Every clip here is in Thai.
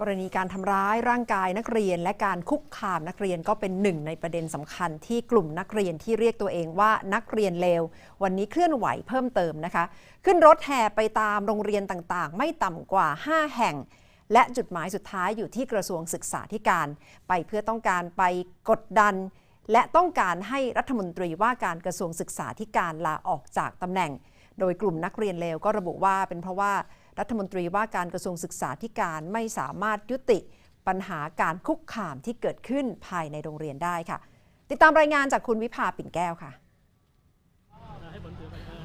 กรณีการทำร้ายร่างกายนักเรียน และการคุกคามนักเรียนก็เป็นหนึ่งในประเด็นสำคัญที่กลุ่มนักเรียนที่เรียกตัวเองว่านักเรียนเลว วันนี้เคลื่อนไหวเพิ่มเติมนะคะ ขึ้นรถแห่ไปตามโรงเรียนต่างๆ ไม่ต่ำกว่า 5 แห่ง และจุดหมายสุดท้ายอยู่ที่กระทรวงศึกษาธิการ ไปเพื่อต้องการไปกดดัน และต้องการให้รัฐมนตรีว่าการกระทรวงศึกษาธิการลาออกจากตำแหน่ง โดยกลุ่มนักเรียนเลวก็ระบุว่าเป็นเพราะว่า รัฐมนตรีว่าการกระทรวงศึกษาธิการไม่สามารถยุติปัญหาการคุกคามที่เกิดขึ้นภายในโรงเรียนได้ค่ะ ติดตามรายงานจากคุณวิภาปิ่นแก้วค่ะ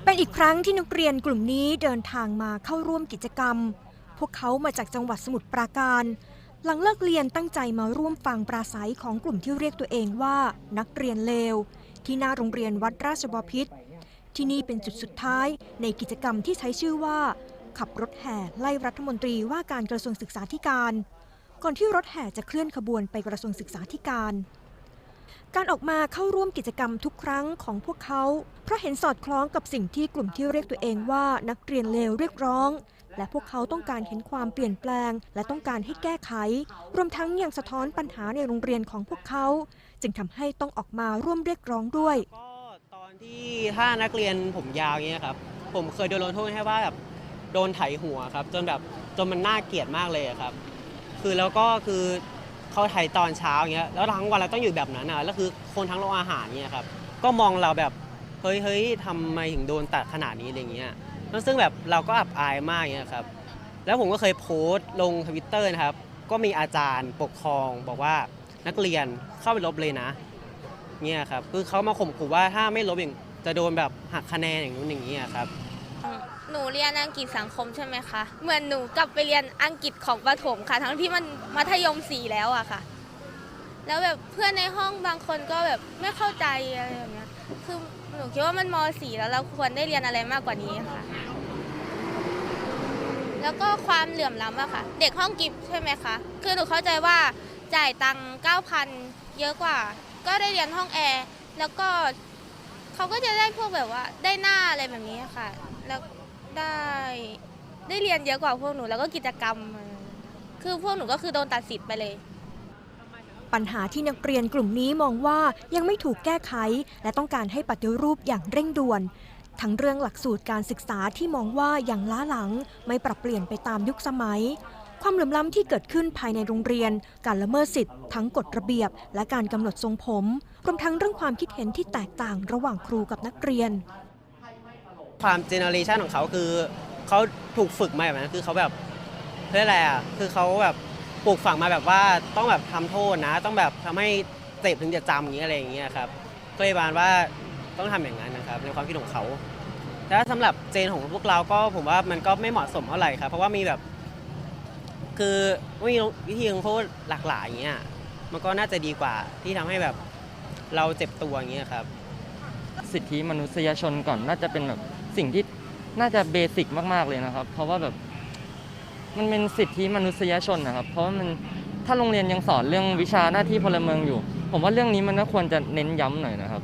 เป็นอีกครั้งที่นักเรียนกลุ่มนี้เดินทางมาเข้าร่วมกิจกรรม พวกเขามาจากจังหวัดสมุทรปราการ หลังเลิกเรียนตั้งใจมาร่วมฟังปราศัยของกลุ่มที่เรียกตัวเองว่า นักเรียนเลว ที่หน้าโรงเรียนวัดราชบพิตรที่นี่เป็นจุดสุดท้ายในกิจกรรมที่ใช้ชื่อว่า ขับรถแห่ไล่รัฐมนตรีว่าการกระทรวงศึกษาธิการ ก่อนที่รถแห่จะเคลื่อนขบวนไปกระทรวงศึกษาธิการ การออกมาเข้าร่วมกิจกรรมทุกครั้งของพวกเขา เพราะเห็นสอดคล้องกับสิ่งที่กลุ่มที่เรียกตัวเองว่านักเรียนเลวเรียกร้อง และพวกเขาต้องการเห็นความเปลี่ยนแปลง และต้องการให้แก้ไข รวมทั้งยังสะท้อนปัญหาในโรงเรียนของพวกเขา จึงทำให้ต้องออกมาร่วมเรียกร้องด้วย ก็ตอนที่ถ้านักเรียนผมยาวเงี้ยครับผมเคยโดนลงโทษแค่ว่าแบบ โดนไถหัวครับ จนแบบจนมันน่าเกลียดมากเลยอะครับ คือแล้วก็คือเขาไถตอนเช้าเงี้ยแล้วทั้งวันเราต้องอยู่แบบนั้นอะแล้วคือคนทั้งโรงอาหารเงี้ยครับก็มองเราแบบเฮ้ยเฮ้ยทำไมถึงโดนตัดขนาดนี้อะไรเงี้ยแล้วซึ่งแบบเราก็อับอายมากเงี้ยครับแล้วผมก็เคยโพสต์ลงทวิตเตอร์นะครับ ก็มีอาจารย์ปกครองบอกว่านักเรียนเข้าไปลบเลยนะเนี่ยครับคือเขามาข่มขู่ว่าถ้าไม่ลบอย่างจะโดนแบบหักคะแนนอย่างนู้นอย่างนี้ครับ หนูเรียนอังกฤษสังคมใช่ไหมคะ เหมือนหนูกลับไปเรียนอังกฤษของประถมค่ะ ทั้งที่มันมัธยมสี่แล้วอะค่ะ แล้วแบบเพื่อนในห้องบางคนก็แบบไม่เข้าใจอะไรแบบเนี้ยคือหนูคิดว่ามันมสี่แล้วเราควรได้เรียนอะไรมากกว่านี้ค่ะ แล้วก็ความเหลื่อมล้ำอะค่ะ เด็กห้องกิฟต์ใช่ไหมคะ คือหนูเข้าใจว่าจ่ายตังค์9,000เยอะกว่า ก็ได้เรียนห้องแอร์ แล้วก็เขาก็จะได้พวกแบบว่าได้หน้าอะไรแบบนี้ค่ะ แล้ว ได้ได้เรียนเยอะกว่าพวกหนูแล้วก็กิจกรรม คือพวกหนูก็คือโดนตัดสิทธิ์ไปเลย ปัญหาที่นักเรียนกลุ่มนี้มองว่ายังไม่ถูกแก้ไข และต้องการให้ปฏิรูปอย่างเร่งด่วน ทั้งเรื่องหลักสูตรการศึกษาที่มองว่ายังล้าหลัง ไม่ปรับเปลี่ยนไปตามยุคสมัย ความเหลื่อมล้ำที่เกิดขึ้นภายในโรงเรียน การละเมิดสิทธิ์ทั้งกฎระเบียบ และการกำหนดทรงผมรวมทั้งเรื่องความคิดเห็นที่แตกต่างระหว่างครูกับนักเรียน ความเจเนอเรชันของเขาคือเขาถูกฝึกมาแบบนั้นคือเขาแบบเพื่ออะไรอะคือเขาแบบปลูกฝังมาแบบว่าต้องแบบทำโทษนะ ต้องแบบทำให้เสพถึงจะจำอย่างเงี้ยอะไรอย่างเงี้ยครับก็เลยบานว่าต้องทำอย่างนั้นนะครับในความคิดของเขาแต่ถ้าสำหรับเจนของพวกเราก็ผมว่ามันก็ไม่เหมาะสมเท่าไหร่ครับเพราะว่ามีแบบ คือมีวิธีลงโทษหลากหลายอย่างเงี้ยมันก็น่าจะดีกว่าที่ทำให้แบบเราเจ็บตัวอย่างเงี้ยครับ สิทธิมนุษยชนก่อนน่าจะเป็นแบบ สิ่งที่น่าจะเบสิกมาก ๆ เลยนะครับ เพราะว่าแบบมันเป็นสิทธิมนุษยชนนะครับ เพราะว่ามันถ้าโรงเรียนยังสอนเรื่องวิชาหน้าที่พลเมืองอยู่ ผมว่าเรื่องนี้มันก็ควรจะเน้นย้ำหน่อยนะครับ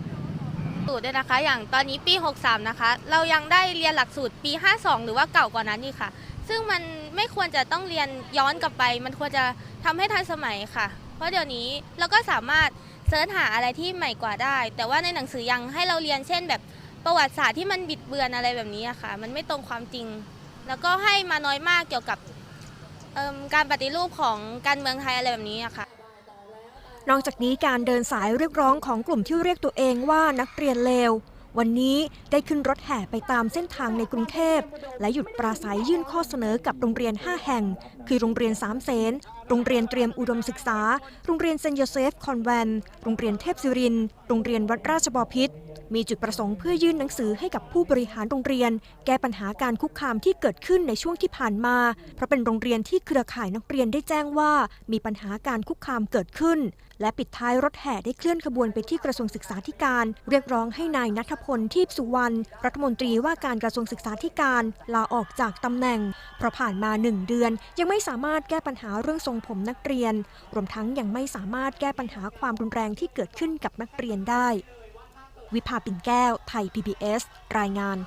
สูตรด้วยนะคะ อย่างตอนนี้ปี 63 นะคะ เรายังได้เรียนหลักสูตรปี 52 หรือว่าเก่ากว่านั้นอีกค่ะ ซึ่งมันไม่ควรจะต้องเรียนย้อนกลับไป มันควรจะทำให้ทันสมัยค่ะ เพราะเดี๋ยวนี้เราก็สามารถเสิร์ชหาอะไรที่ใหม่กว่าได้ แต่ว่าในหนังสือยังให้เราเรียนเช่นแบบ ประวัติศาสตร์ที่มันบิดเบือนอะไรแบบนี้อะค่ะ มันไม่ตรงความจริง แล้วก็ให้มาน้อยมากเกี่ยวกับการปฏิรูปของการเมืองไทยอะไรแบบนี้อะค่ะนอกจากนี้การเดินสายเรียกร้องของกลุ่มที่เรียกตัวเองว่านักเรียนเลว วันนี้ได้ขึ้นรถแห่ไปตามเส้นทางในกรุงเทพ และหยุดปราศัยยื่นข้อเสนอกับโรงเรียน 5 แห่ง คือโรงเรียนสามเสน โรงเรียนเตรียมอุดมศึกษา โรงเรียนเซนต์โยเซฟคอนแวนโรงเรียนเทพศิริน โรงเรียนวัดราชบพิษ มีจุดประสงค์เพื่อยื่นหนังสือให้กับผู้บริหารโรงเรียน แก้ปัญหาการคุกคามที่เกิดขึ้นในช่วงที่ผ่านมา เพราะเป็นโรงเรียนที่เครือข่ายนักเรียนได้แจ้งว่า มีปัญหาการคุกคามเกิดขึ้นและปิดท้ายรถแห่ได้เคลื่อนขบวนไปที่กระทรวงศึกษาธิการ เรียกร้องให้นายนัทพลทีพสุวรรณรัฐมนตรีว่าการกระทรวงศึกษาธิการลาออกจากตำแหน่งเพราะผ่านมาหนึ่งเดือน ยังไม่สามารถแก้ปัญหาเรื่องทรงผมนักเรียน รวมทั้งยังไม่สามารถแก้ปัญหาความรุนแรงที่เกิดขึ้นกับนักเรียนได้ วิภาปิ่นแก้ว ไทย PBS รายงาน